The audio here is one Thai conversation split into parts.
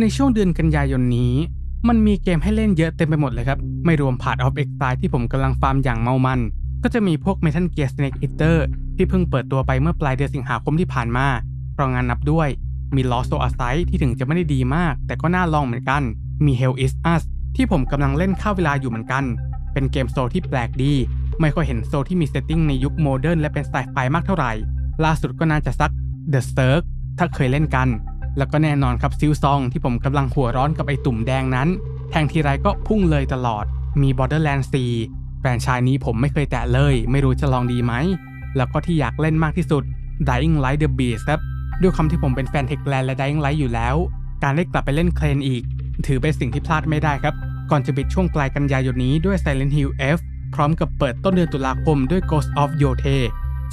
ในช่วงเดือนกันยายนนี้ มันมีเกมให้เล่นเยอะเต็มไปหมดเลยครับ ไม่รวม Part of Exile ที่ผมกำลังฟาร์มอย่างเมามัน ก็จะมีพวก Metal Gear Snake Eater ที่เพิ่งเปิดตัวไปเมื่อปลายเดือนสิงหาคมที่ผ่านมาเพราะงานนับด้วย มี Lost Soul Aside ที่ถึงจะไม่ได้ดีมาก แต่ก็น่าลองเหมือนกัน มี Hell is Us ที่ผมกำลังเล่นเข้าเวลาอยู่เหมือนกัน เป็นเกมโซลที่แปลกดี ไม่ค่อยเห็นโซลที่มีเซตติ้งในยุคโมเดิร์นและเป็นสไตล์ไฟมากเท่าไหร่ ล่าสุดก็น่าจะสัก The c i r c ถ้าเคยเล่นกัน แล้วก็แน่นอนครับซิลซองที่ผมกำลังหัวร้อนกับไอตุ่มแดงนั้น แทงทีไรก็พุ่งเลยตลอด มี Borderlands 4แฟรนไชส์นี้ผมไม่เคยแตะเลย ไม่รู้จะลองดีไหม แล้วก็ที่อยากเล่นมากที่สุด Dying Light The Beast ครับ ด้วยคำที่ผมเป็นแฟนเทคแลนและ Dying Light อยู่แล้ว การได้กลับไปเล่นเคลนอีก ถือเป็นสิ่งที่พลาดไม่ได้ครับ ก่อนจะปิดช่วงปลายกันยายนนี้ด้วย Silent Hill F พร้อมกับเปิดต้นเดือนตุลาคมด้วย Ghost of Yote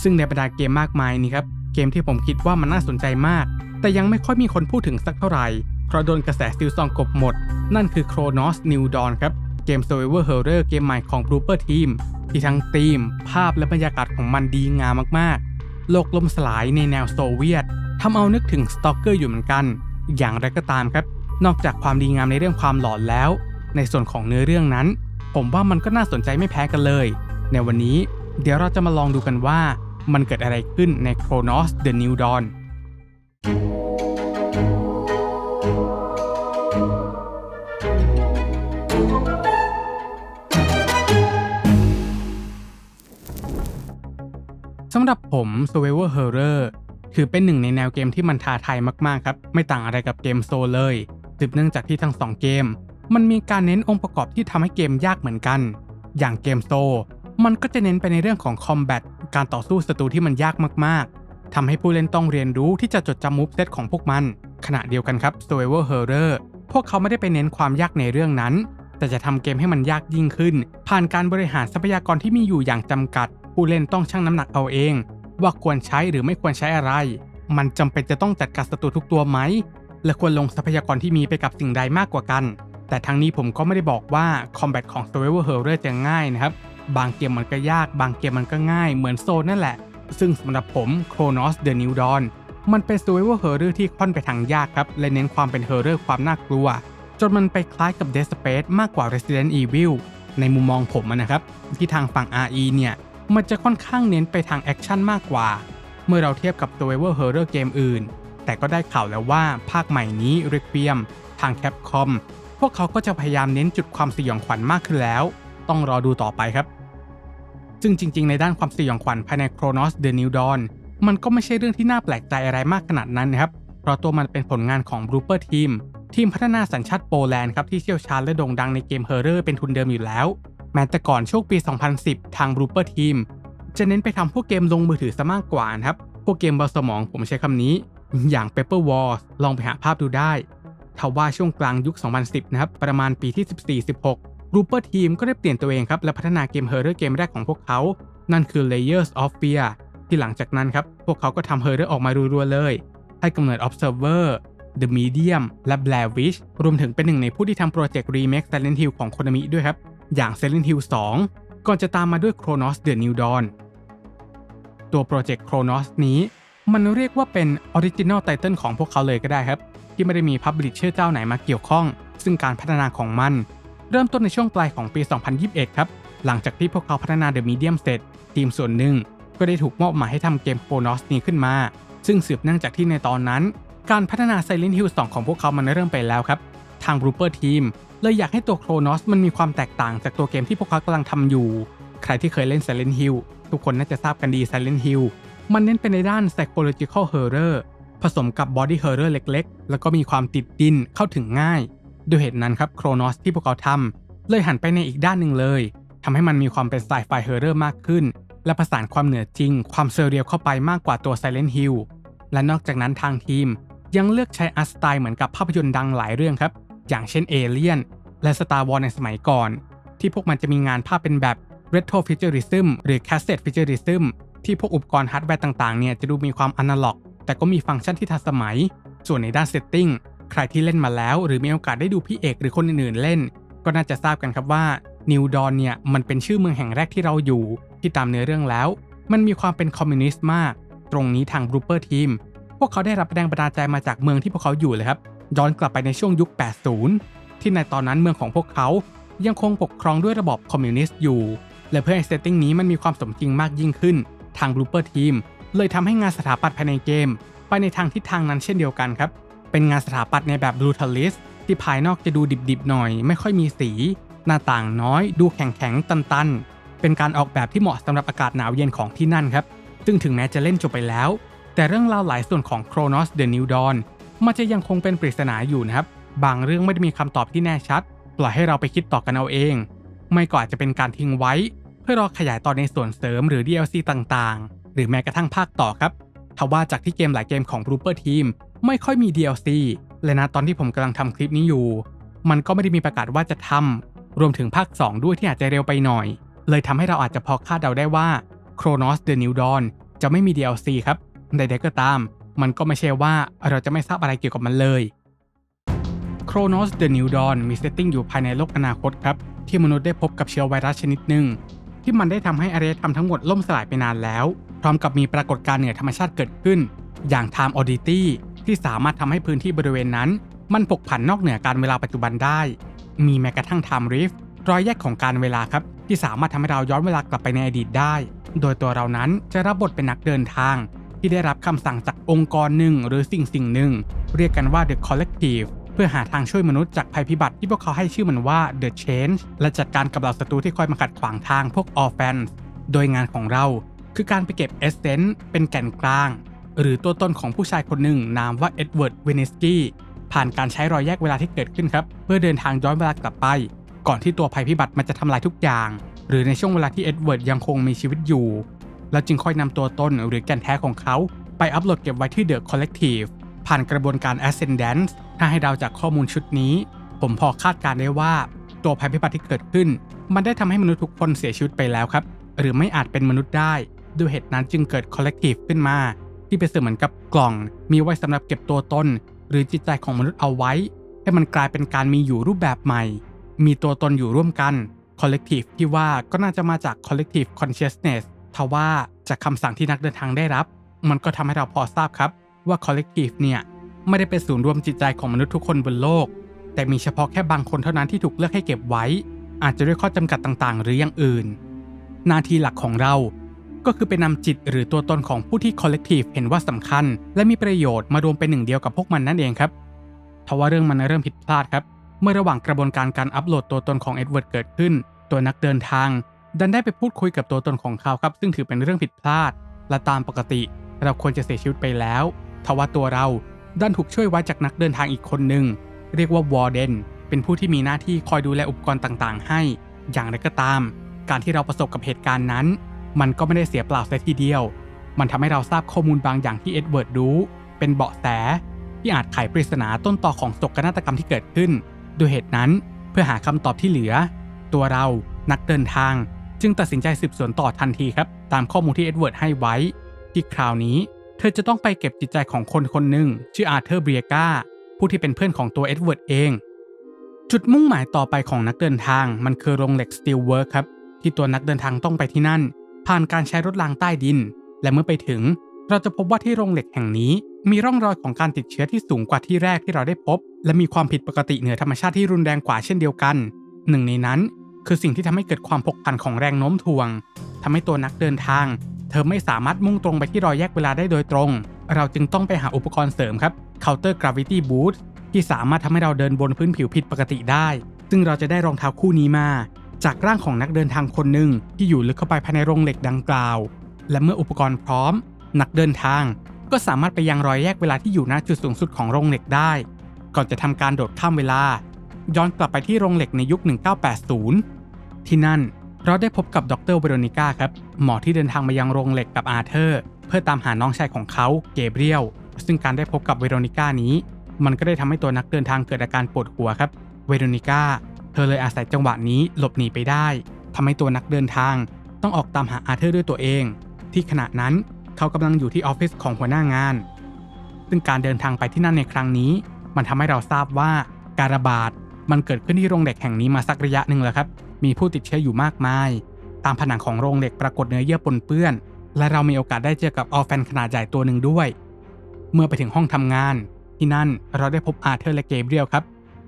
ซึ่งในบรรดาเกมมากมายนี้ครับ เกมที่ผมคิดว่ามันน่าสนใจมาก แต่ยังไม่ค่อยมีคนพูดถึงสักเท่าไหร่ เพราะโดนกระแสซิลซองกบหมด นั่นคือ Chronos New Dawn ครับ เกม Survivor Horror เกมใหม่ของ Blooper Team ที่ทั้งธีม ภาพและบรรยากาศของมันดีงามมากๆ โลกล่มสลายในแนวโซเวียตทำเอานึกถึง Stalker อยู่เหมือนกัน อย่างไรก็ตามครับ นอกจากความดีงามในเรื่องความหลอนแล้ว ในส่วนของเนื้อเรื่องนั้น ผมว่ามันก็น่าสนใจไม่แพ้กันเลย ในวันนี้เดี๋ยวเราจะมาลองดูกันว่า มันเกิดอะไรขึ้นใน Chronos The New Dawn สำหรับผม Survivor Horror ถือเป็นหนึ่งในแนวเกมที่มันท้าทายมากๆครับ ไม่ต่างอะไรกับเกมโซเลยสืบเนื่องจากที่ทั้งสองเกม มันมีการเน้นองค์ประกอบที่ทำให้เกมยากเหมือนกัน อย่างเกมโซ มันก็จะเน้นไปในเรื่องของคอมแบทการต่อสู้ศัตรูที่มันยากมาก ทำให้ผู้เล่นต้องเรียนรู้ที่จะจดจำมูฟเซตของพวกมัน ขณะเดียวกันครับ Survivor Horror พวกเขาไม่ได้ไปเน้นความยากในเรื่องนั้น แต่จะทำเกมให้มันยากยิ่งขึ้น ผ่านการบริหารทรัพยากรที่มีอยู่อย่างจำกัด ผู้เล่นต้องชั่งน้ำหนักเอาเอง ว่าควรใช้หรือไม่ควรใช้อะไร มันจำเป็นจะต้องจัดการศัตรูทุกตัวไหม และควรลงทรัพยากรที่มีไปกับสิ่งใดมากกว่ากัน แต่ทั้งนี้ผมก็ไม่ได้บอกว่าคอมแบทของ Survivor Horror จะง่ายนะครับบางเกมมันก็ยาก บางเกมมันก็ง่ายเหมือนโซนนั่นแหละ ซึ่งสำหรับผม Chronos The New Dawn มันเป็น Survivor Horror ที่ค่อนไปทางยากครับและเน้นความเป็น Horror ความน่ากลัว จนมันไปคล้ายกับ Dead Space มากกว่า Resident Evil ในมุมมองผมนะครับ ที่ทางฝั่ง RE เนี่ย มันจะค่อนข้างเน้นไปทางแอคชั่นมากกว่า เมื่อเราเทียบกับ Survivor Horror เกมอื่น แต่ก็ได้ข่าวแล้วว่าภาคใหม่นี้ Requiem ทาง Capcom พวกเขาก็จะพยายามเน้นจุดความสยองขวัญมากขึ้นแล้ว ต้องรอดูต่อไปครับ ซึ่งจริง ๆ ในด้านความสยองขวัญภายใน Chronos The New Dawn มันก็ไม่ใช่เรื่องที่น่าแปลกใจอะไรมากขนาดนั้นนะครับ เพราะตัวมันเป็นผลงานของ Blooper Team ทีมพัฒนาสัญชาติโปแลนด์ครับที่เชี่ยวชาญและโด่งดังในเกมเฮอร์เรอร์เป็นทุนเดิมอยู่แล้ว แม้แต่ก่อนช่วงปี 2010 ทาง Blooper Team จะเน้นไปทำพวกเกมลงมือถือซะมากกว่านะครับ พวกเกมเบาสมองผมใช้คำนี้ อย่าง Paper Wars ลองไปหาภาพดูได้ทว่าช่วงกลางยุค 2010 นะครับ ประมาณปีที่ 14-16 Blooper Team ก็ได้เปลี่ยนตัวเองครับ และพัฒนาเกมเฮอร์เรอร์เกมแรกของพวกเขา นั่นคือ Layers of Fear ที่หลังจากนั้นครับ พวกเขาก็ทำเฮอร์เรอร์ออกมารัวๆเลย ให้กำเนิด Observer The Medium และ Blair Witch รวมถึงเป็นหนึ่งในผู้ที่ทำโปรเจกต์ Remake Silent Hill ของ Konami ด้วยครับ อย่าง Silent Hill 2 ก่อนจะตามมาด้วย Chronos The New Dawn ตัวโปรเจกต์ Chronos นี้มันเรียกว่าเป็น Original Title ของพวกเขาเลยก็ได้ครับ ที่ไม่ได้มี Publisher เจ้าไหนมาเกี่ยวข้อง ซึ่งการพัฒนาของมัน เริ่มต้นในช่วงปลายของปี 2021 ครับ หลังจากที่พวกเขาพัฒนา The Medium เสร็จ ทีมส่วนหนึ่งก็ได้ถูกมอบหมายให้ทำเกม Chronos นี้ขึ้นมา ซึ่งสืบเนื่องจากที่ในตอนนั้น การพัฒนา Silent Hill 2 ของพวกเขามันเริ่มไปแล้วครับ ทาง Blooper Team เลยอยากให้ตัว Chronos มันมีความแตกต่างจากตัวเกมที่พวกเขากำลังทำอยู่ ใครที่เคยเล่น Silent Hill ทุกคนน่าจะทราบกันดี Silent Hill มันเน้นไปในด้าน psychological horror ผสมกับ body horror เล็ก ๆ แล้วก็มีความติดดินเข้าถึงง่าย ด้วยเหตุนั้นครับ Chronos ที่พวกเขาทำเลยหันไปในอีกด้านหนึ่งเลยทำให้มันมีความเป็นไซไฟเฮอร์เรอร์มากขึ้น และผสานความเหนือจริง ความเซอร์เรียลเข้าไปมากกว่าตัว Silent Hill และนอกจากนั้นทางทีม ยังเลือกใช้อาร์ตสไตล์เหมือนกับภาพยนตร์ดังหลายเรื่องครับ อย่างเช่น Alien และ Star Wars ในสมัยก่อน ที่พวกมันจะมีงานภาพเป็นแบบ Retro Futurism หรือ Cassette Futurism ที่พวกอุปกรณ์ฮาร์ดแวร์ต่างๆเนี่ยจะดูมีความอนาล็อก แต่ก็มีฟังก์ชันที่ทันสมัย ส่วนในด้านเซตติ้ง ใครที่เล่นมาแล้วหรือมีโอกาสได้ดูพี่เอกหรือคนอื่นๆเล่น ก็น่าจะทราบกันครับว่านิวดอนเนี่ยมันเป็นชื่อเมืองแห่งแรกที่เราอยู่ ที่ตามเนื้อเรื่องแล้ว มันมีความเป็นคอมมิวนิสต์มาก ตรงนี้ทางบรูเปอร์ทีมพวกเขาได้รับแรงบันดาลใจมาจากเมืองที่พวกเขาอยู่เลยครับย้อนกลับไปในช่วงยุค 80 ที่ในตอนนั้นเมืองของพวกเขายังคงปกครองด้วยระบอบคอมมิวนิสต์อยู่ และเพื่อให้เซตติ้งนี้มันมีความสมจริงมากยิ่งขึ้น ทางบลูเปอร์ทีมเลยทำให้งานสถาปัตย์ภายในเกม ไปในทางทิศทางนั้นเช่นเดียวกันครับ เป็นงานสถาปัตย์ในแบบบลูทัลลิสที่ภายนอกจะดูดิบๆหน่อย ไม่ค่อยมีสี หน้าต่างน้อย ดูแข็งๆตันๆ เป็นการออกแบบที่เหมาะสำหรับอากาศหนาวเย็นของที่นั่นครับ ซึ่งถึงแม้จะเล่นจบไปแล้ว แต่เรื่องราวหลายส่วนของ Chronos The New Dawn มันจะยังคงเป็นปริศนาอยู่นะครับ บางเรื่องไม่ได้มีคำตอบที่แน่ชัด ปล่อยให้เราไปคิดต่อกันเอาเอง ไม่ก็อาจจะเป็นการทิ้งไว้ เพื่อรอขยายตอนในส่วนเสริมหรือ DLC ต่างๆ หรือแม้กระทั่งภาคต่อครับทว่าจากที่เกมหลายเกมของ b l o o p e r Team ไม่ค่อยมี DLC และนะตอนที่ผมกำลังทำคลิปนี้อยู่ มันก็ไม่ได้มีประกาศว่าจะทำรวมถึงภาค 2 ด้วยที่อาจจะเร็วไปหน่อย เลยทำให้เราอาจจะพอคาดเดาได้ว่า Chronos The New Dawn จะไม่มี DLC ครับ ใดๆก็ตาม มันก็ไม่ใช่ว่าเราจะไม่ทราบอะไรเกี่ยวกับมันเลย Chronos The New Dawn มีเซตติ้งอยู่ภายในโลกอนาคตครับ ที่มนุษย์ได้พบกับเชื้อไวรัสชนิดหนึ่งที่มันได้ทำให้อารยธรรมทั้งหมดล่มสลายไปนานแล้ว พร้อมกับมีปรากฏการณ์เหนือธรรมชาติเกิดขึ้น อย่าง Time Oddity ที่สามารถทำให้พื้นที่บริเวณนั้น มันผกผันนอกเหนือการเวลาปัจจุบันได้ มีแม้กระทั่ง Time Rift รอยแยกของการเวลาครับ ที่สามารถทำให้เราย้อนเวลากลับไปในอดีตได้ โดยตัวเรานั้นจะรับบทเป็นนักเดินทาง ที่ได้รับคำสั่งจากองค์กรหนึ่งหรือสิ่งสิ่งหนึ่ง เรียกกันว่า The Collective เพื่อหาทางช่วยมนุษย์จากภัยพิบัติที่พวกเขาให้ชื่อมันว่า The Change และจัดการกับเหล่าศัตรูที่คอยมาขัดขวางทางพวก Orphans โดยงานของเรา คือการไปเก็บเอเซนต์เป็นแก่นกลาง หรือตัวตนของผู้ชายคนหนึ่งนามว่าเอ็ดเวิร์ดเวนิสกี้ผ่านการใช้รอยแยกเวลาที่เกิดขึ้นครับ เพื่อเดินทางย้อนเวลากลับไป ก่อนที่ตัวภัยพิบัติมันจะทำลายทุกอย่าง หรือในช่วงเวลาที่เอ็ดเวิร์ดยังคงมีชีวิตอยู่ แล้วจึงค่อยนำตัวตนหรือแก่นแท้ของเขา ไปอัปโหลดเก็บไว้ที่ The Collective ผ่านกระบวนการ Ascendance ถ้าให้เดาจากข้อมูลชุดนี้ ผมพอคาดการได้ว่า ตัวภัยพิบัติที่เกิดขึ้น มันได้ทำให้มนุษย์ทุกคนเสียชีวิตไปแล้วครับ หรือไม่อาจเป็นมนุษย์ได้ด้วยเหตุนั้นจึงเกิด Collective ขึ้นมา ที่เป็นเสมือนกับกล่อง มีไว้สำหรับเก็บตัวตน หรือจิตใจของมนุษย์เอาไว้ ให้มันกลายเป็นการมีอยู่รูปแบบใหม่ มีตัวตนอยู่ร่วมกัน Collective ที่ว่าก็น่าจะมาจาก Collective Consciousness ทว่าจากคำสั่งที่นักเดินทางได้รับ มันก็ทำให้เราพอทราบครับ ว่า Collective เนี่ยไม่ได้เป็นศูนย์รวมจิตใจของมนุษย์ทุกคนบนโลก แต่มีเฉพาะแค่บางคนเท่านั้นที่ถูกเลือกให้เก็บไว้ อาจจะด้วยข้อจำกัดต่างๆ หรืออย่างอื่น นาทีหลักของเรา ก็คือไปนำจิตหรือตัวตนของผู้ที่ Collective เห็นว่าสำคัญ และมีประโยชน์มารวมเป็นหนึ่งเดียวกับพวกมันนั่นเองครับทว่าเรื่องมันเริ่มผิดพลาดครับ เมื่อระหว่างกระบวนการการอัปโหลดตัวตนของเอ็ดเวิร์ดเกิดขึ้น ตัวนักเดินทาง ดันได้ไปพูดคุยกับตัวตนของเขาครับ ซึ่งถือเป็นเรื่องผิดพลาด และตามปกติ เราควรจะเสียชีวิตไปแล้วทว่าตัวเราดันถูกช่วยไว้จากนักเดินทางอีกคนหนึ่งเรียกว่าวอร์เดนเป็นผู้ที่มีหน้าที่คอยดูแลอุปกรณ์ต่างๆ ให้ อย่างไรก็ตาม การที่เราประสบกับเหตุการณ์นั้น มันก็ไม่ได้เสียเปล่าเสียทีเดียว มันทำให้เราทราบข้อมูลบางอย่างที่เอ็ดเวิร์ดรู้ เป็นเบาะแสที่อาจไขปริศนาต้นต่อของโศกนาฏกรรมที่เกิดขึ้นด้วยเหตุนั้นเพื่อหาคำตอบที่เหลือ ตัวเรานักเดินทาง จึงตัดสินใจสืบสวนต่อทันทีครับ ตามข้อมูลที่เอ็ดเวิร์ดให้ไว้ ที่คราวนี้ เธอจะต้องไปเก็บจิตใจของคนคนหนึ่งชื่ออาเธอร์เบียกาผู้ที่เป็นเพื่อนของตัวเอ็ดเวิร์ดเอง จุดมุ่งหมายต่อไปของนักเดินทางมันคือโรงเหล็กสตีลเวิร์คครับที่ตัวนักเดินทางต้องไปที่นั่น ผ่านการใช้รถรางใต้ดิน และเมื่อไปถึง เราจะพบว่าที่โรงเหล็กแห่งนี้ มีร่องรอยของการติดเชื้อที่สูงกว่าที่แรกที่เราได้พบ และมีความผิดปกติเหนือธรรมชาติที่รุนแรงกว่าเช่นเดียวกัน หนึ่งในนั้น คือสิ่งที่ทำให้เกิดความผกผันของแรงโน้มถ่วงทำให้ตัวนักเดินทาง เธอไม่สามารถมุ่งตรงไปที่รอยแยกเวลาได้โดยตรง เราจึงต้องไปหาอุปกรณ์เสริมครับ Counter Gravity boots ที่สามารถทำให้เราเดินบนพื้นผิวผิดปกติได้ ซึ่งเราจะได้รองเท้าคู่นี้มา จากร่างของนักเดินทางคนหนึ่งที่อยู่ลึกเข้าไปภายในโรงเหล็กดังกล่าว และเมื่ออุปกรณ์พร้อม นักเดินทาง ก็สามารถไปยังรอยแยกเวลาที่อยู่ณจุดสูงสุดของโรงเหล็กได้ ก่อนจะทำการโดดข้ามเวลา ย้อนกลับไปที่โรงเหล็กในยุค 1980 ที่นั่นเราได้พบกับดรเวโรนิก้าครับหมอที่เดินทางมายังโรงเหล็กกับอาเธอร์ เพื่อตามหาน้องชายของเขาเกเบรียลซึ่งการได้พบกับเวโรนิก้านี้ มันก็ได้ทำให้ตัวนักเดินทางเกิดอาการปวดหัวครับ เวโรนิก้า ธอเลยอาศัยจังหวะนี้หลบหนีไปได้ทำให้ตัวนักเดินทาง ต้องออกตามหาอาเธอร์ด้วยตัวเอง ที่ขณะนั้นเขากำลังอยู่ที่ออฟฟิศของหัวหน้างาน ซึ่งการเดินทางไปที่นั่นในครั้งนี้ มันทำให้เราทราบว่าการระบาดมันเกิดขึ้นที่โรงเหล็กแห่งนี้มาสักระยะหนึ่งแล้วครับ มีผู้ติดเชื้ออยู่มากมาย ตามผนังของโรงเหล็กปรากฏเนื้อเยื่อปนเปื้อน และเรามีโอกาสได้เจอกับออฟแฟนขนาดใหญ่ตัวหนึ่งด้วย เมื่อไปถึงห้องทำงาน ที่นั่นเราได้พบอาเธอร์และเกเบรียลครับ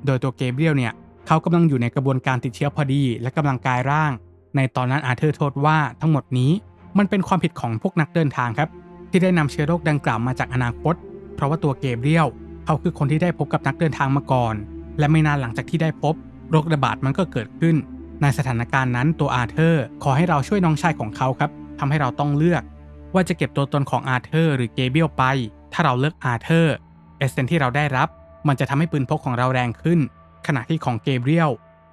โดยตัวเกเบรียลเนี่ย เขากำลังอยู่ในกระบวนการติดเชื้อพอดี และกำลังกายร่าง ในตอนนั้นอาเธอร์โทษว่าทั้งหมดนี้มันเป็นความผิดของพวกนักเดินทางครับ ที่ได้นำเชื้อโรคดังกล่าวมาจากอนาคต เพราะว่าตัวเกเบรียลเขาคือคนที่ได้พบกับนักเดินทางมาก่อน และไม่นานหลังจากที่ได้พบ โรคระบาดมันก็เกิดขึ้น ในสถานการณ์นั้นตัวอาเธอร์ขอให้เราช่วยน้องชายของเขาครับทำให้เราต้องเลือก ว่าจะเก็บตัวตนของอาเธอร์หรือเกเบียลไป ถ้าเราเลือกอาเธอร์เอเซนที่เราได้รับ มันจะทำให้ปืนพกของเราแรงขึ้น ขณะที่ของเกเบรียล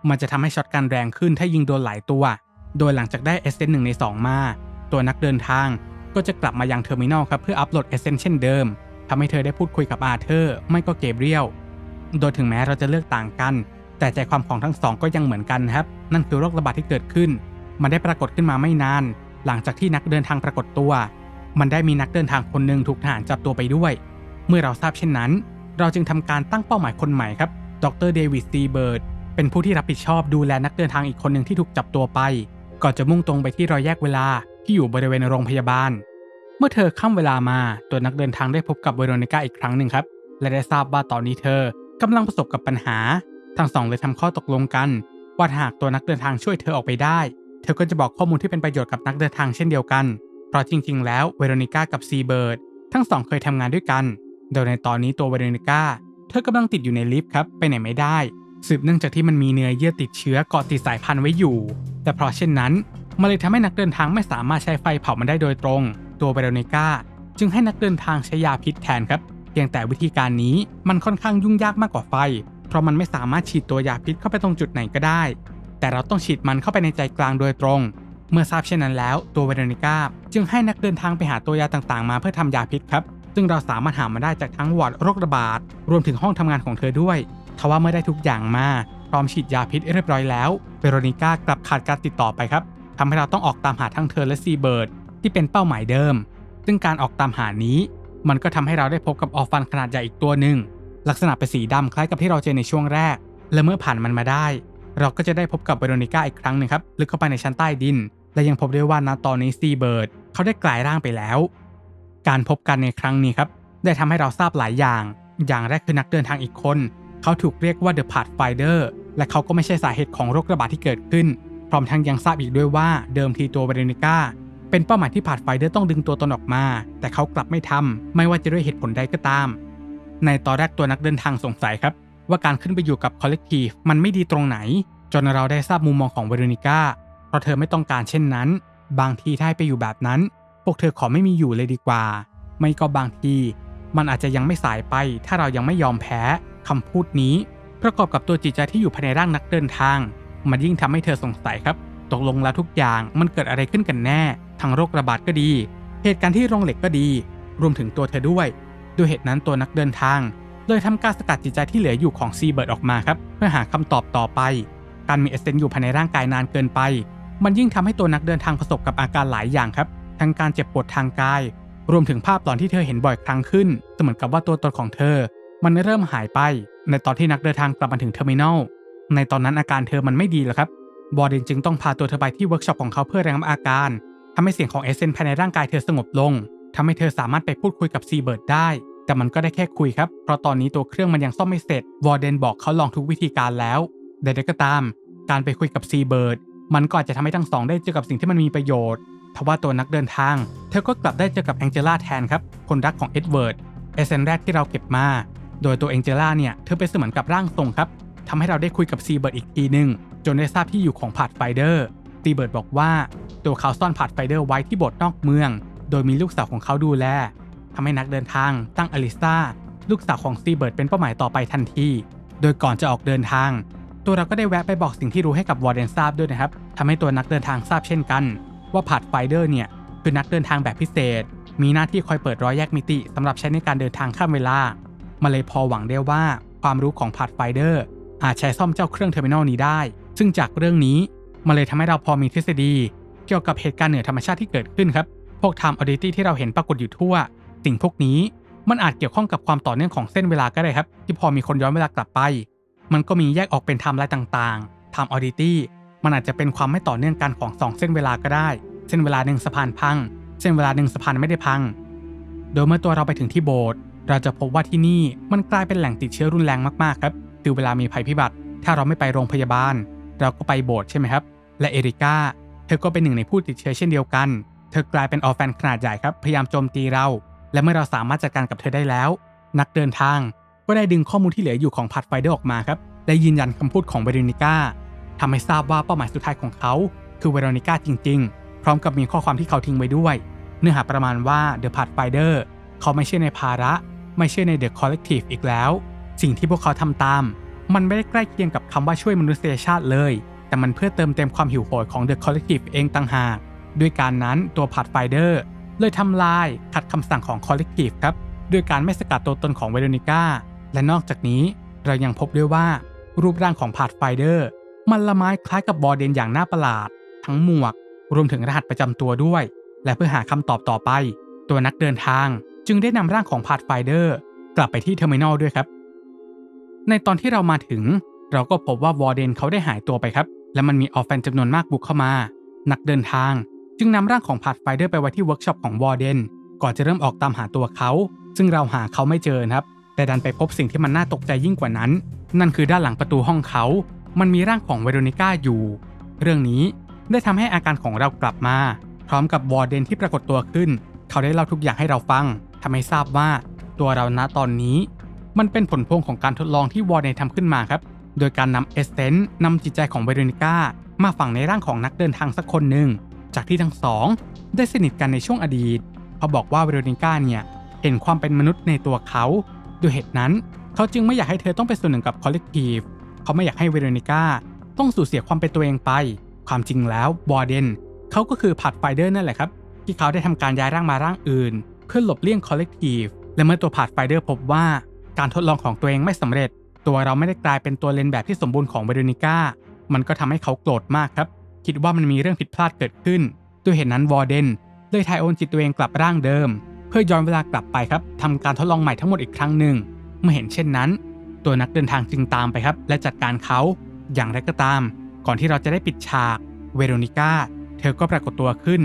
มันจะทำให้ช็อตกันแรงขึ้นถ้ายิงโดนหลายตัว โดยหลังจากได้เอเซนหนึ่งใน 2 มา ตัวนักเดินทางก็จะกลับมายังเทอร์มินอลครับเพื่ออัปโหลดเอเซนเช่นเดิมทำให้เธอได้พูดคุยกับอาเธอร์ ไม่ก็เกเบรียล โดยถึงแม้เราจะเลือกต่างกัน แต่ใจความของทั้งสองก็ยังเหมือนกันครับ นั่นคือโรคระบาดที่เกิดขึ้น มันได้ปรากฏขึ้นมาไม่นาน หลังจากที่นักเดินทางปรากฏตัว มันได้มีนักเดินทางคนหนึ่งถูกทหารจับตัวไปด้วย เมื่อเราทราบเช่นนั้น เราจึงทำการตั้งเป้าหมายคนใหม่ครับ ดรเดวิดซีเบิร์ดเป็นผู้ที่รับผิดชอบดูแลนักเดินทางอีกคนหนึ่งที่ถูกจับตัวไป ก่อนจะมุ่งตรงไปที่รอยแยกเวลาที่อยู่บริเวณโรงพยาบาล เมื่อเธอข้ามเวลามาตัวนักเดินทางได้พบกับเวโรนิก้าอีกครั้งหนึ่งครับ และได้ทราบว่าตอนนี้เธอกำลังประสบกับปัญหา ทั้งสองเลยทำข้อตกลงกัน ว่าหากตัวนักเดินทางช่วยเธอออกไปได้ เธอก็จะบอกข้อมูลที่เป็นประโยชน์กับนักเดินทางเช่นเดียวกัน เพราะจริง ๆ แล้วเวโรนิก้ากับซีเบิร์ดทั้งสองเคยทำงานด้วยกัน โดยในตอนนี้ตัวเวโรนิก้า เธอกำลังติดอยู่ในลิฟต์ครับ ไปไหนไม่ได้ สืบเนื่องจากที่มันมีเนื้อเยื่อติดเชื้อเกาะติดสายพันธุ์ไว้อยู่ แต่เพราะเช่นนั้น มันเลยทำให้นักเดินทางไม่สามารถใช้ไฟเผามันได้โดยตรง ตัวเวโรนิก้า จึงให้นักเดินทางใช้ยาพิษแทนครับ เพียงแต่วิธีการนี้มันค่อนข้างยุ่งยากมากกว่าไฟ เพราะมันไม่สามารถฉีดตัวยาพิษเข้าไปตรงจุดไหนก็ได้ แต่เราต้องฉีดมันเข้าไปในใจกลางโดยตรง เมื่อทราบเช่นนั้นแล้ว ตัวเวโรนิก้าจึงให้นักเดินทางไปหาตัวยาต่างๆ มาเพื่อทำยาพิษครับ ซึ่งเราสามารถหามาได้จากทั้งวอร์ดโรคระบาด รวมถึงห้องทำงานของเธอด้วยทว่าเมื่อได้ทุกอย่างมาพร้อมฉีดยาพิษเรียบร้อยแล้วเวโรนิก้ากลับขาดการติดต่อไปครับทำให้เราต้องออกตามหาทั้งเธอและซีเบิร์ดที่เป็นเป้าหมายเดิม ซึ่งการออกตามหานี้ มันก็ทำให้เราได้พบกับออฟฟันขนาดใหญ่อีกตัวหนึ่งลักษณะเป็นสีดำคล้ายกับที่เราเจอในช่วงแรก และเมื่อผ่านมันมาได้ เราก็จะได้พบกับเวโรนิก้าอีกครั้งหนึ่งครับลึกเข้าไปในชั้นใต้ดิน และยังพบได้ว่าณตอนนี้ซีเบิร์ดเขาได้กลายร่างไปแล้ว การพบกันในครั้งนี้ครับ ได้ทำให้เราทราบหลายอย่าง อย่างแรกคือนักเดินทางอีกคน เขาถูกเรียกว่า The Pathfinder และเขาก็ไม่ใช่สาเหตุของโรคระบาดที่เกิดขึ้น พร้อมทั้งยังทราบอีกด้วยว่าเดิมทีตัวเวโรนิก้าเป็นเป้าหมายที่พาดไฟเดอร์ต้องดึงตัวตนออกมา แต่เขากลับไม่ทำไม่ว่าจะด้วยเหตุผลใดก็ตาม ในตอนแรกตัวนักเดินทางสงสัยครับ ว่าการขึ้นไปอยู่กับคอลเลกทีฟมันไม่ดีตรงไหน จนเราได้ทราบมุมมองของเวโรนิก้าเพราะเธอไม่ต้องการเช่นนั้น บางทีถ้าให้ไปอยู่แบบนั้น พวกเธอขอไม่มีอยู่เลยดีกว่า ไม่ก็บางที มันอาจจะยังไม่สายไป ถ้าเรายังไม่ยอมแพ้คำพูดนี้ ประกอบกับตัวจิตใจที่อยู่ภายในร่างนักเดินทาง มันยิ่งทำให้เธอสงสัยครับ ตกลงแล้วทุกอย่างมันเกิดอะไรขึ้นกันแน่ ทั้งโรคระบาดก็ดี เหตุการณ์ที่โรงเหล็กก็ดี รวมถึงตัวเธอด้วยด้วยเหตุนั้นตัวนักเดินทางเลยทำการสกัดจิตใจที่เหลืออยู่ของซีเบิร์ดออกมาครับเพื่อหาคำตอบต่อไป การมีเอเซนอยู่ภายในร่างกายนานเกินไป มันยิ่งทำให้ตัวนักเดินทางประสบกับอาการหลายอย่างครับ ทั้งการเจ็บปวดทางกาย รวมถึงภาพหลอนที่เธอเห็นบ่อยครั้งขึ้นเสมือนกับว่าตัวตนของเธอ มันเริ่มหายไป ในตอนที่นักเดินทางกลับมาถึงเทอร์มินอลในตอนนั้นอาการเธอมันไม่ดีแล้วครับ บอร์เดนจึงต้องพาตัวเธอไปที่เวิร์กช็อปของเขาเพื่อระงับอาการทำให้เสียงของเอเซนภายในร่างกายเธอสงบลงทำให้เธอสามารถไปพูดคุยกับซีเบิร์ดได้ แต่มันก็ได้แค่คุยครับ เพราะตอนนี้ตัวเครื่องมันยังซ่อมไม่เสร็จ วอร์เดนบอกเขาลองทุกวิธีการแล้วใดๆก็ตาม การไปคุยกับซีเบิร์ดมันก็อาจจะทำให้ทั้งสองได้เจอกับสิ่งที่มันมีประโยชน์ ทว่าตัวนักเดินทาง เธอก็กลับได้เจอกับแองเจล่าแทนครับ คนรักของเอ็ดเวิร์ดเอเซนแรกที่เราเก็บมา โดยตัวแองเจล่าเนี่ย เธอเป็นเสมือนกับร่างทรงครับทำให้เราได้คุยกับซีเบิร์ดอีกทีหนึ่งจนได้ทราบที่อยู่ของพาดไฟเดอร์ซีเบิร์ดบอกว่า ตัวเขาซ่อนพาดไฟเดอร์ไว้ที่โบสถ์นอกเมือง โดยมีลูกสาวของเขาดูแลทำให้นักเดินทางตั้งอลิซาลูกสาวของซีเบิร์ดเป็นเป้าหมายต่อไปทันที โดยก่อนจะออกเดินทาง ตัวเราก็ได้แวะไปบอกสิ่งที่รู้ให้กับวอร์เดนทราบด้วยนะครับทำให้ตัวนักเดินทางทราบเช่นกัน ว่าพาดไฟเดอร์เนี่ยคือนักเดินทางแบบพิเศษ มีหน้าที่คอยเปิดรอยแยกมิติสำหรับใช้ในการเดินทางข้ามเวลามาเลยพอหวังได้ว่าความรู้ของพาดไฟเดอร์อาจใช้ซ่อมเจ้าเครื่องเทอร์มินอลนี้ได้ ซึ่งจากเรื่องนี้มาเลยทำให้เราพอมีทฤษฎี เกี่ยวกับเหตุการณ์เหนือธรรมชาติที่เกิดขึ้นครับ พวก time oddity ที่เราเห็นปรากฏอยู่ทั่ว สิ่งพวกนี้มันอาจเกี่ยวข้องกับความต่อเนื่องของเส้นเวลาก็ได้ครับ ที่พอมีคนย้อนเวลากลับไป มันก็มีแยกออกเป็นไทม์ไลน์ต่างๆ time oddity มัันอาจจะเป็นความไม่ต่อเนื่องกันของสองเส้นเวลาก็ได้ เส้นเวลาหนึ่งสะพานพัง เส้นเวลาหนึ่งสะพานไม่ได้พัง โดยเมื่อตัวเราไปถึงที่โบสถ์เราจะพบว่าที่นี่มันกลายเป็นแหล่งติดเชื้อรุนแรงมากๆครับคือเวลามีภัยพิบัติ ถ้าเราไม่ไปโรงพยาบาล เราก็ไปโบสถ์ใช่ไหมครับ และเอริก้าเธอก็เป็นหนึ่งในผู้ติดเชื้อเช่นเดียวกัน เธอกลายเป็นออร์แฟนขนาดใหญ่ครับ พยายามโจมตีเรา และเมื่อเราสามารถจัดการกับเธอได้แล้ว นักเดินทางก็ได้ดึงข้อมูลที่เหลืออยู่ของพัดไฟเดอร์ออกมาครับ และยืนยันคำพูดของเวโรนิก้า ทำให้ทราบว่าเป้าหมายสุดท้ายของเขา คือเวโรนิก้าจริง ๆ พร้อมกับมีข้อความที่เขาทิ้งไว้ด้วย เนื้อหาประมาณว่า The Pathfinder เขาไม่เชื่อในภาระ ไม่เชื่อใน The Collective อีกแล้ว สิ่งที่พวกเขาทำตาม มันไม่ได้ใกล้เคียงกับคำว่าช่วยมนุษยชาติเลย แต่มันเพื่อเติมเต็มความหิวโหยของ The Collective เองต่างหากด้วยการนั้นตัว Pathfinder เลยทำลายขัดคำสั่งของ Collective ครับด้วยการไม่สกัดตัวตนของเวโรนิก้าและนอกจากนี้เรายังพบด้วยว่ารูปร่างของ Pathfinder มันละไม้คล้ายกับบอร์เดนอย่างน่าประหลาด ทั้งหมวก รวมถึงรหัสประจำตัวด้วย และเพื่อหาคำตอบต่อไป ตัวนักเดินทางจึงได้นำร่างของ Pathfinder กลับไปที่เทอร์มินอลด้วยครับ ในตอนที่เรามาถึง เราก็พบว่าวอร์เดนเขาได้หายตัวไปครับ และมันมีออฟแฟนจำนวนมากบุกเข้ามา นักเดินทาง จึงนำร่างของ Pathfinder ไปไว้ที่เวิร์กช็อปของวอร์เดนก่อนจะเริ่มออกตามหาตัวเขา ซึ่งเราหาเขาไม่เจอครับ แต่ดันไปพบสิ่งที่มันน่าตกใจยิ่งกว่านั้น นั่นคือด้านหลังประตูห้องเขา มันมีร่างของเวโรนิก้าอยู่ เรื่องนี้ได้ทำให้อาการของเรากลับมา พร้อมกับวอร์เดนที่ปรากฏตัวขึ้น เขาได้เล่าทุกอย่างให้เราฟังทำให้ทราบว่าตัวเราณตอนนี้ มันเป็นผลพวงของการทดลองที่วอร์เดนทำขึ้นมาครับ โดยการนำเอสเซนต์นำจิตใจของเวโรนิก้ามาฝังในร่างของนักเดินทางสักคนหนึ่งจากที่ทั้งสองได้สนิทกันในช่วงอดีตเขาบอกว่าเวโรนิก้าเนี่ยเห็นความเป็นมนุษย์ในตัวเขาด้วยเหตุนั้น เขาจึงไม่อยากให้เธอต้องเป็นส่วนหนึ่งกับคอลเลกทีฟ เขาไม่อยากให้เวโรนิก้าต้องสูญเสียความเป็นตัวเองไป ความจริงแล้ววอร์เดนเขาก็คือผัดไฟเดอร์นั่นแหละครับ ที่เขาได้ทำการย้ายร่างมาร่างอื่น เพื่อหลบเลี่ยงคอลเลกทีฟและเมื่อตัวผัดไฟเดอร์พบว่าการทดลองของตัวเองไม่สำเร็จ ตัวเราไม่ได้กลายเป็นตัวเลนแบบที่สมบูรณ์ของเวโรนิก้ามันก็ทำให้เขาโกรธมากครับ คิดว่ามันมีเรื่องผิดพลาดเกิดขึ้นด้วยเหตุนั้นวอร์เดนเลยถ่ายโอนจิตตัวเองกลับร่างเดิม เพื่อย้อนเวลากลับไปครับทำการทดลองใหม่ทั้งหมดอีกครั้งหนึ่ง เมื่อเห็นเช่นนั้น ตัวนักเดินทางจึงตามไปครับ และจัดการเขาอย่างไรก็ตาม ก่อนที่เราจะได้ปิดฉากเวโรนิก้า เธอก็ปรากฏตัวขึ้น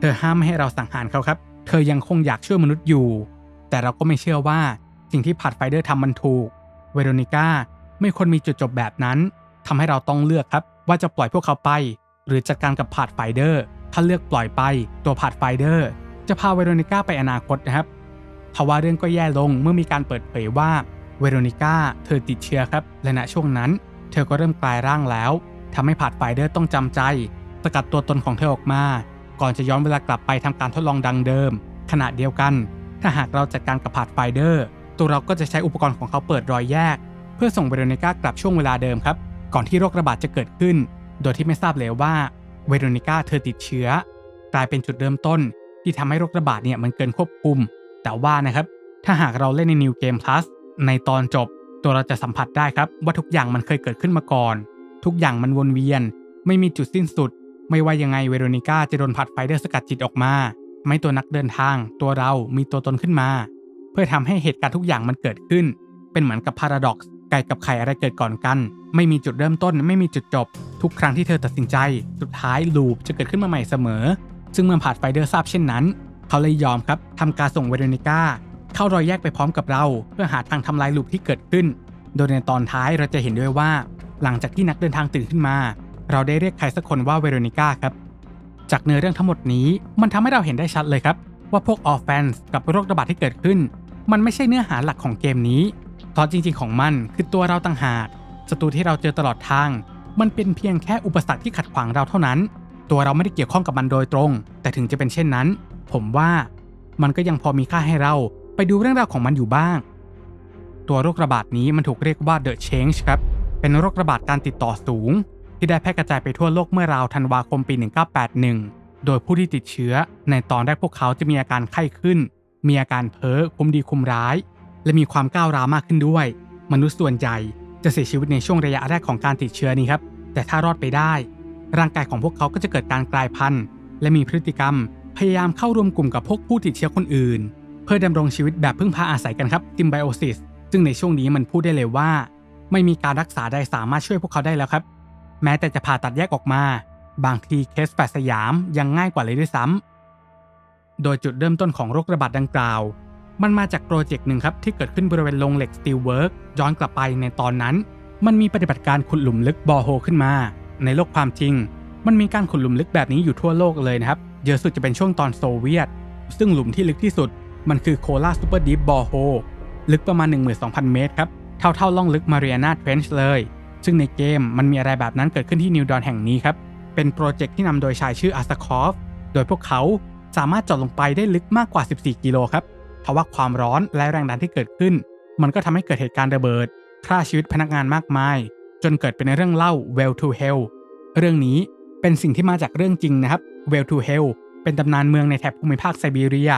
เธอห้ามไม่ให้เราสังหารเขาครับ เธอยังคงอยากช่วยมนุษย์อยู่ แต่เราก็ไม่เชื่อว่าสิ่งที่ผัดไฟเดอร์ทำมันถูก เวโรนิก้าไม่ควรมีจุดจบแบบนั้นทำให้เราต้องเลือกครับ ว่าจะปล่อยพวกเขาไป หรือจัดการกับผาดไฟเดอร์ ถ้าเลือกปล่อยไปตัวผาดไฟเดอร์ จะพาเวโรนิก้าไปอนาคตนะครับทว่าเรื่องก็แย่ลงเมื่อมีการเปิดเผยว่า เวโรนิก้าเธอติดเชื้อครับ และณช่วงนั้น เธอก็เริ่มกลายร่างแล้วทำให้ผาดไฟเดอร์ต้องจำใจ สกัดตัวตนของเธอออกมา ก่อนจะย้อนเวลากลับไปทำการทดลองดังเดิม ขณะเดียวกัน ถ้าหากเราจัดการกับผาดไฟเดอร์ ตัวเราก็จะใช้อุปกรณ์ของเขาเปิดรอยแยก เพื่อส่งเวโรนิก้ากลับช่วงเวลาเดิมครับ ก่อนที่โรคระบาดจะเกิดขึ้น โดยที่ไม่ทราบเลยว่าเวโรนิก้าเธอติดเชื้อ กลายเป็นจุดเริ่มต้น ที่ทำให้โรคระบาดเนี่ยมันเกินควบคุม แต่ว่านะครับถ้าหากเราเล่นใน New Game Plus ในตอนจบ ตัวเราจะสัมผัสได้ครับว่าทุกอย่างมันเคยเกิดขึ้นมาก่อน ทุกอย่างมันวนเวียน ไม่มีจุดสิ้นสุด ไม่ว่ายังไงเวโรนิก้าจะโดนผัดไฟเดอร์สกัดจิตออกมาทำให้ตัวนักเดินทาง ตัวเรามีตัวตนขึ้นมา เพื่อทำให้เหตุการณ์ทุกอย่างมันเกิดขึ้น เป็นเหมือนกับพาราด็อกซ์ไก่กับไข่อะไรเกิดก่อนกัน ไม่มีจุดเริ่มต้น ไม่มีจุดจบ ทุกครั้งที่เธอตัดสินใจ สุดท้ายลูปจะเกิดขึ้นมาใหม่เสมอ ซึ่งเมื่อผัดไฟเดอร์ทราบเช่นนั้น เขาเลยยอมครับทำการส่งเวโรนิก้า เข้ารอยแยกไปพร้อมกับเรา เพื่อหาทางทำลายลูปที่เกิดขึ้น โดยในตอนท้ายเราจะเห็นด้วยว่า หลังจากที่นักเดินทางตื่นขึ้นมา เราได้เรียกใครสักคนว่าเวโรนิก้าครับ จากเนื้อเรื่องทั้งหมดนี้มันทำให้เราเห็นได้ชัดเลยครับ ว่าพวกออฟแฟนส์กับโรคระบาดที่เกิดขึ้น มันไม่ใช่เนื้อหาหลักของเกมนี้เพราะจริงๆของมันคือตัวเราต่างหากศัตรูที่เราเจอตลอดทาง มันเป็นเพียงแค่อุปสรรคที่ขัดขวางเราเท่านั้น ตัวเราไม่ได้เกี่ยวข้องกับมันโดยตรง แต่ถึงจะเป็นเช่นนั้น ผมว่ามันก็ยังพอมีค่าให้เรา ไปดูเรื่องราวของมันอยู่บ้าง ตัวโรคระบาดนี้มันถูกเรียกว่า The Change ครับ เป็นโรคระบาดการติดต่อสูง ที่ได้แพร่กระจายไปทั่วโลกเมื่อราวธันวาคมปี 1981 โดยผู้ที่ติดเชื้อ ในตอนแรกพวกเขาจะมีอาการไข้ขึ้น มีอาการเพ้อคุมดีคุมร้าย และมีความก้าวร้าวมากขึ้นด้วย มนุษย์ส่วนใหญ่จะเสียชีวิตในช่วงระยะแรกของการติดเชื้อนี้ครับ แต่ถ้ารอดไปได้ ร่างกายของพวกเขาก็จะเกิดการกลายพันธุ์ และมีพฤติกรรม พยายามเข้ารวมกลุ่มกับพวกผู้ติดเชื้อคนอื่น พื่อดำรงชีวิตแบบพึ่งพาอาศัยกันครับ symbiosis ซึ่งในช่วงนี้มันพูดได้เลยว่า ไม่มีการรักษาใดสามารถช่วยพวกเขาได้แล้วครับ แม้แต่จะผ่าตัดแยกออกมา บางทีเคสแฝดสยามยังง่ายกว่าเลยด้วยซ้ำโดยจุดเริ่มต้นของโรคระบาดดังกล่าว มันมาจากโปรเจกต์หนึ่งครับที่เกิดขึ้นบริเวณโรงเหล็กสตีลเวิร์กย้อนกลับไปในตอนนั้น มันมีปฏิบัติการขุดหลุมลึกบอโฮขึ้นมา ในโลกความจริง มันมีการขุดหลุมลึกแบบนี้อยู่ทั่วโลกเลยนะครับเยอะสุดจะเป็นช่วงตอนโซเวียต ซึ่งหลุมที่ลึกที่สุด มันคือโคลาซูเปอร์ดีฟบอโฮลึกประมาณ 12,000 เมตรครับ เท่าๆล่องลึกมาเรียนาเทรนช์เลย ซึ่งในเกมมันมีอะไรแบบนั้นเกิดขึ้นที่นิวดอนแห่งนี้ครับ เป็นโปรเจกต์ที่นำโดยชายชื่ออาซาคอฟ โดยพวกเขาสามารถเจาะลงไปได้ลึกมากกว่า 14 กิโลครับเพราะว่าความร้อนและแรงดันที่เกิดขึ้น มันก็ทำให้เกิดเหตุการณ์ระเบิดฆ่าชีวิตพนักงานมากมาย จนเกิดเป็นเรื่องเล่า Well to Hell เรื่องนี้เป็นสิ่งที่มาจากเรื่องจริงนะครับ Well to Hell เป็นตำนานเมืองในแถบภูมิภาคไซบีเรีย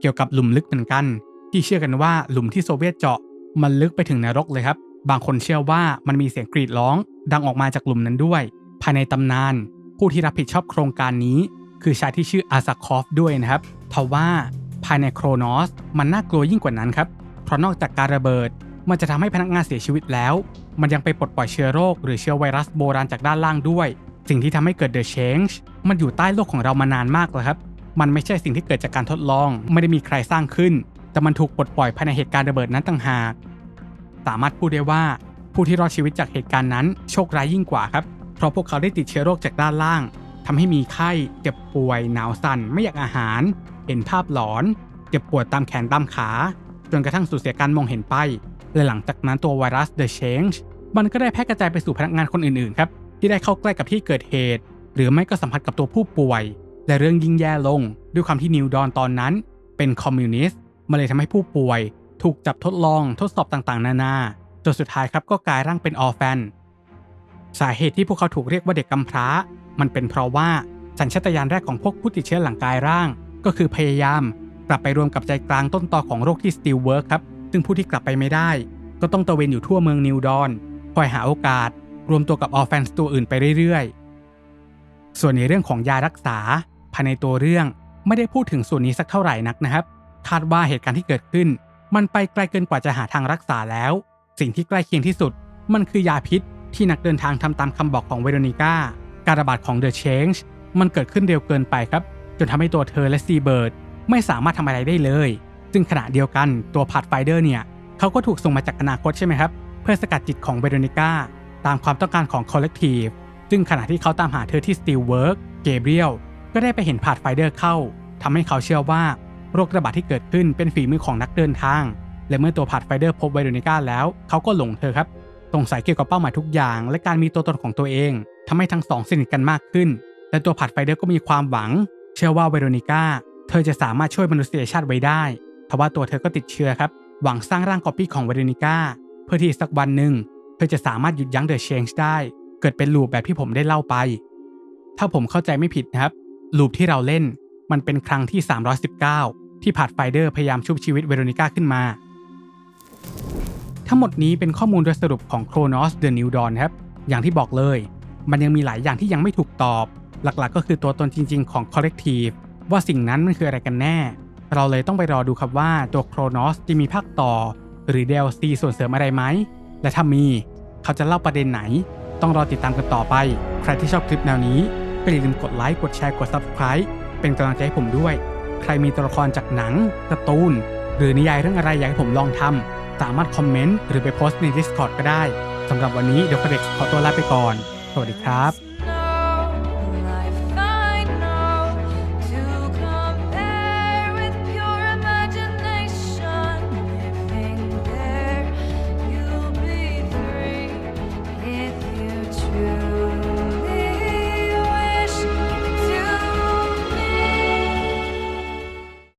เกี่ยวกับหลุมลึกเหมือนกัน ที่เชื่อกันว่าหลุมที่โซเวียตเจาะ มันลึกไปถึงนรกเลยครับ บางคนเชื่อว่ามันมีเสียงกรีดร้อง ดังออกมาจากหลุมนั้นด้วย ภายในตำนาน ผู้ที่รับผิดชอบโครงการนี้ คือชายที่ชื่ออาซาคอฟด้วยนะครับเพราะว่าภายในโครนอสมันน่ากลัวยิ่งกว่านั้นครับ เพราะนอกจากการระเบิด มันจะทำให้พนักงานเสียชีวิตแล้ว มันยังไปปลดปล่อยเชื้อโรค หรือเชื้อไวรัสโบราณจากด้านล่างด้วย สิ่งที่ทำให้เกิด The Change มันอยู่ใต้โลกของเรามานานมากแล้วครับ มันไม่ใช่สิ่งที่เกิดจากการทดลอง ไม่ได้มีใครสร้างขึ้น แต่มันถูกปลดปล่อยภายในเหตุการณ์ระเบิดนั้นต่างหาก สามารถพูดได้ว่าผู้ที่รอดชีวิตจากเหตุการณ์นั้นโชคร้ายยิ่งกว่าครับ เพราะพวกเขาได้ติดเชื้อโรคจากด้านล่างทำให้มีไข้ เจ็บป่วย หนาวสั่น ไม่อยากอาหาร เห็นภาพหลอน เจ็บปวดตามแขนตามขา จนกระทั่งสูญเสียการมองเห็นไป และหลังจากนั้นตัวไวรัส The Change มันก็ได้แพร่กระจายไปสู่พนักงานคนอื่นๆครับ ที่ได้เข้าใกล้กับที่เกิดเหตุ หรือไม่ก็สัมผัสกับตัวผู้ป่วย และเรื่องยิ่งแย่ลง ด้วยความที่นิวดอนตอนนั้น เป็นคอมมิวนิสต์มันเลยทำให้ผู้ป่วย ถูกจับทดลองทดสอบต่างๆ นานาจนสุดท้ายครับก็กลายร่างเป็นออร์แฟน สาเหตุที่พวกเขาถูกเรียกว่าเด็กกำพร้า มันเป็นเพราะว่าสัญชาตญาณแรกของพวกผู้ติดเชื้อหลังกายร่าง ก็คือพยายามกลับไปรวมกับใจกลางต้นตอของโรคที่สติลเวิร์กครับ ซึ่งผู้ที่กลับไปไม่ได้ ก็ต้องตระเวนอยู่ทั่วเมืองนิวดอน คอยหาโอกาส รวมตัวกับออร์แฟนตัวอื่นไปเรื่อยๆ ส่วนในเรื่องของยารักษา ภายในตัวเรื่องไม่ได้พูดถึงส่วนนี้สักเท่าไหร่นักนะครับ คาดว่าเหตุการณ์ที่เกิดขึ้น มันไปไกลเกินกว่าจะหาทางรักษาแล้ว สิ่งที่ใกล้เคียงที่สุด มันคือยาพิษ ที่นักเดินทางทำตามคำบอกของเวโรนิก้า การระบาดของ The Change มันเกิดขึ้นเร็วเกินไปครับ จนทำให้ตัวเธอและซีเบิร์ดไม่สามารถทำอะไรได้เลย ซึ่งขณะเดียวกันตัวพาดไฟเดอร์เนี่ยเขาก็ถูกส่งมาจากอนาคตใช่ไหมครับ เพื่อสกัดจิตของเวโรนิก้าตามความต้องการของ Collective ซึ่งขณะที่เขาตามหาเธอที่ Steelwork เกเบรียล ก็ได้ไปเห็นพาดไฟเดอร์เข้าทำให้เขาเชื่อว่าโรคระบาดที่เกิดขึ้นเป็นฝีมือของนักเดินทาง และเมื่อตัวพาดไฟเดอร์พบไวโรนิก้าแล้ว เขาก็หลงเธอครับสงสัยเกี่ยวกับเป้าหมายทุกอย่าง และการมีตัวตนของตัวเองทำให้ทั้งสองสนิทกันมากขึ้น และตัวพาดไฟเดอร์ก็มีความหวัง เชื่อว่าไวโรนิก้าเธอจะสามารถช่วยมนุษยชาติไว้ได้ทว่าตัวเธอก็ติดเชื้อครับ หวังสร้างร่างก๊อปปี้ของไวโรนิก้าเพื่อที่สักวันหนึ่งเธอจะสามารถหยุดยั้งเดอะเชนจ์ได้ เกิดเป็นลูปแบบที่ผมได้เล่าไป ถ้าผมเข้าใจไม่ผิดนะครับ ลูปที่เราเล่นมันเป็นครั้งที่ 319 ที่พาดไฟเดอร์พยายามชุบชีวิตเวโรนิก้าขึ้นมา ทั้งหมดนี้เป็นข้อมูลโดยสรุปของ Chronos The New Dawn ครับ อย่างที่บอกเลย มันยังมีหลายอย่างที่ยังไม่ถูกตอบ หลักๆ ก็คือตัวตนจริง ๆ ของ Collective ว่าสิ่งนั้นมันคืออะไรกันแน่ เราเลยต้องไปรอดูครับว่าตัว Chronos จะมีภาคต่อ หรือ DLC ส่วนเสริมอะไรไหม และถ้ามี เขาจะเล่าประเด็นไหน ต้องรอติดตามกันต่อไป ใครที่ชอบคลิปแนวนี้ ก็อย่าลืมกดไลค์กดแชร์กด Subscribe เป็นกำลังใจให้ผมด้วย ใครมีตัวละครจากหนังการ์ตูน หรือนิยายเรื่องอะไรอยากให้ผมลองทำสามารถคอมเมนต์หรือไปโพสต์ใน Discord ก็ได้สำหรับวันนี้เดี๋ยวเด็กขอตัวลาไปก่อน สวัสดีครับ